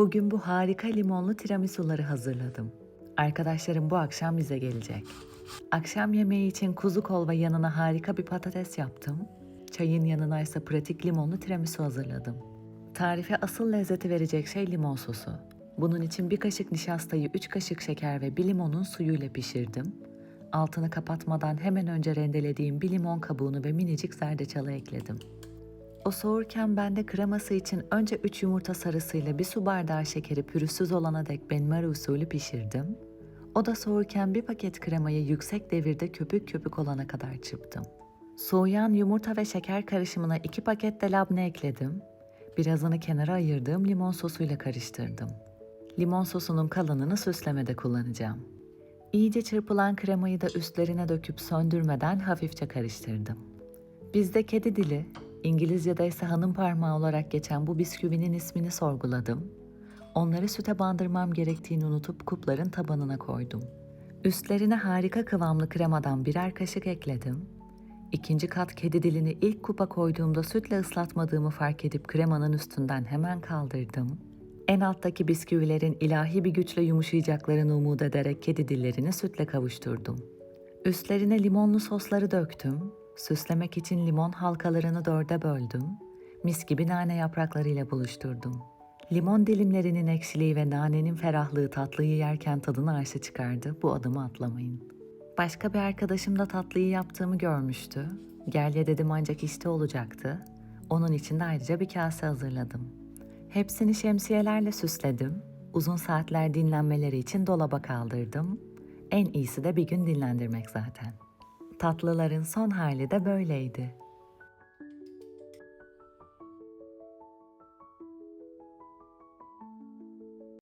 Bugün bu harika limonlu tiramisuları hazırladım. Arkadaşlarım bu akşam bize gelecek. Akşam yemeği için kuzu kol ve yanına harika bir patates yaptım. Çayın yanına ise pratik limonlu tiramisu hazırladım. Tarife asıl lezzeti verecek şey limon sosu. Bunun için bir kaşık nişastayı 3 kaşık şeker ve bir limonun suyuyla pişirdim. Altını kapatmadan hemen önce rendelediğim bir limon kabuğunu ve minicik zerdeçalı ekledim. O soğurken ben de kreması için önce 3 yumurta sarısıyla bir su bardağı şekeri pürüzsüz olana dek benmari usulü pişirdim. O da soğurken bir paket kremayı yüksek devirde köpük köpük olana kadar çırptım. Soğuyan yumurta ve şeker karışımına 2 paket de labne ekledim. Birazını kenara ayırdığım limon sosuyla karıştırdım. Limon sosunun kalanını süslemede kullanacağım. İyice çırpılan kremayı da üstlerine döküp söndürmeden hafifçe karıştırdım. Bizde kedi dili, İngilizce'de ise hanım parmağı olarak geçen bu bisküvinin ismini sorguladım. Onları süte bandırmam gerektiğini unutup kupların tabanına koydum. Üstlerine harika kıvamlı kremadan birer kaşık ekledim. İkinci kat kedi dilini ilk kupa koyduğumda sütle ıslatmadığımı fark edip kremanın üstünden hemen kaldırdım. En alttaki bisküvilerin ilahi bir güçle yumuşayacaklarını umut ederek kedi dillerini sütle kavuşturdum. Üstlerine limonlu sosları döktüm. Süslemek için limon halkalarını dörde böldüm. Mis gibi nane yapraklarıyla buluşturdum. Limon dilimlerinin ekşiliği ve nanenin ferahlığı tatlıyı yerken tadını arşa çıkardı. Bu adımı atlamayın. Başka bir arkadaşım da tatlıyı yaptığımı görmüştü. Gel ye dedim ancak işte olacaktı. Onun için de ayrıca bir kase hazırladım. Hepsini şemsiyelerle süsledim. Uzun saatler dinlenmeleri için dolaba kaldırdım. En iyisi de bir gün dinlendirmek zaten. Tatlıların son hali de böyleydi.